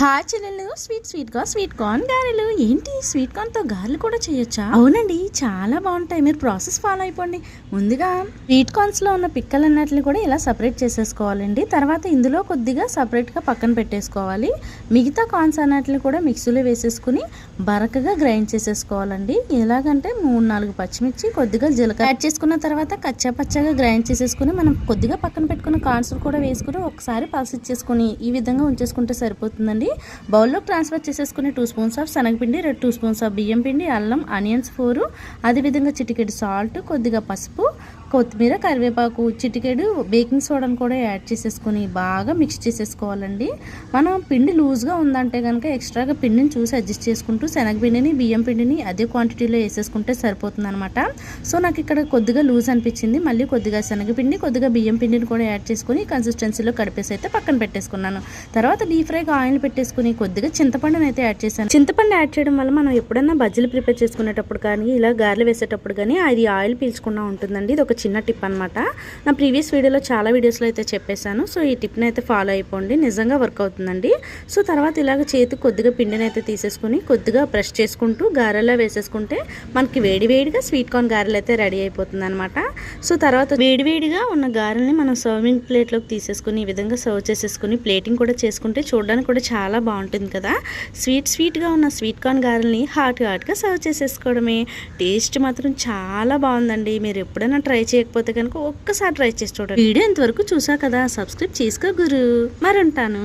Hi చెల్లెలు sweet sweet corn sweet corn గారెలు. ఏంటి స్వీట్ కార్న్తో గారెలు కూడా చేయొచ్చా? అవునండి చాలా బాగుంటాయి. మీరు ప్రాసెస్ ఫాలో అయిపోండి. ముందుగా స్వీట్ కార్న్స్లో ఉన్న పిక్కలు అన్నట్లు కూడా ఇలా సపరేట్ చేసేసుకోవాలండి. తర్వాత ఇందులో కొద్దిగా సపరేట్గా పక్కన పెట్టేసుకోవాలి. మిగతా కార్న్స్ అన్నట్లు కూడా మిక్సీలో వేసేసుకుని బరకగా గ్రైండ్ చేసేసుకోవాలండి. ఎలాగంటే మూడు నాలుగు పచ్చిమిర్చి కొద్దిగా జీలకర్ర యాడ్ చేసుకున్న తర్వాత కచ్చా పచ్చగా గ్రైండ్ చేసేసుకుని మనం కొద్దిగా పక్కన పెట్టుకున్న కార్న్స్ కూడా వేసుకుని ఒకసారి పల్స్ ఇచ్చేసుకుని ఈ విధంగా ఉంచేసుకుంటే సరిపోతుందండి. బౌల్లో ట్రాన్స్ఫర్ చేసేసుకుని టూ స్పూన్స్ ఆఫ్ శనగపిండి రెండు టూ స్పూన్స్ ఆఫ్ బియ్యం పిండి అల్లం ఆనియన్స్ ఫోరు. అదేవిధంగా చిటికెడు సాల్ట్ కొద్దిగా పసుపు కొత్తిమీర కరివేపాకు చిటికెడు బేకింగ్ సోడాను కూడా యాడ్ చేసేసుకొని బాగా మిక్స్ చేసేసుకోవాలండి. మనం పిండి లూజ్గా ఉందంటే కనుక ఎక్స్ట్రాగా పిండిని చూసి అడ్జస్ట్ చేసుకుంటూ శనగపిండిని బియ్యం పిండిని అదే క్వాంటిటీలో వేసేసుకుంటే సరిపోతుంది అనమాట సో నాకు ఇక్కడ కొద్దిగా లూజ్ అనిపించింది. మళ్ళీ కొద్దిగా శనగపిండి కొద్దిగా బియ్యం పిండిని కూడా యాడ్ చేసుకుని కన్సిస్టెన్సీలో కడిపేసి అయితే పక్కన పెట్టేసుకున్నాను. తర్వాత డీప్ ఫ్రైగా ఆయిల్ పెట్టేసుకుని కొద్దిగా చింతపండుని అయితే యాడ్ చేశాను. చింతపండు యాడ్ చేయడం వల్ల మనం ఎప్పుడన్నా బజ్జీలు ప్రిపేర్ చేసుకునేటప్పుడు కానీ ఇలా గారెలు వేసేటప్పుడు కానీ అది ఆయిల్ పీల్చకుండా ఉంటుందండి. ఇది ఒక చిన్న టిప్ అనమాట నా ప్రీవియస్ వీడియోలో చాలా వీడియోస్లో అయితే చెప్పేశాను. సో ఈ టిప్ని అయితే ఫాలో అయిపోండి. నిజంగా వర్క్ అవుతుందండి. సో తర్వాత ఇలాగ చేతి కొద్దిగా పిండిని అయితే తీసేసుకుని కొద్దిగా బ్రష్ చేసుకుంటూ గారెలా వేసేసుకుంటే మనకి వేడివేడిగా స్వీట్ కార్న్ గారెలు అయితే రెడీ అయిపోతుంది అనమాట సో తర్వాత వేడివేడిగా ఉన్న గారెల్ని మనం సర్వింగ్ ప్లేట్లోకి తీసేసుకుని ఈ విధంగా సర్వ్ చేసేసుకుని ప్లేటింగ్ కూడా చేసుకుంటే చూడడానికి కూడా చాలా బాగుంటుంది కదా. స్వీట్ స్వీట్గా ఉన్న స్వీట్ కార్న్ గారెల్ని హాట్ హాట్గా సర్వ్ చేసేసుకోవడమే టేస్ట్ మాత్రం చాలా బాగుందండి. మీరు ఎప్పుడైనా ట్రై చేయకపోతే కనుక ఒక్కసారి ట్రై చేసి చూడండి. వీడియో ఇంతవరకు చూసా కదా సబ్స్క్రైబ్ చేసుకో గురు. మరి ఉంటాను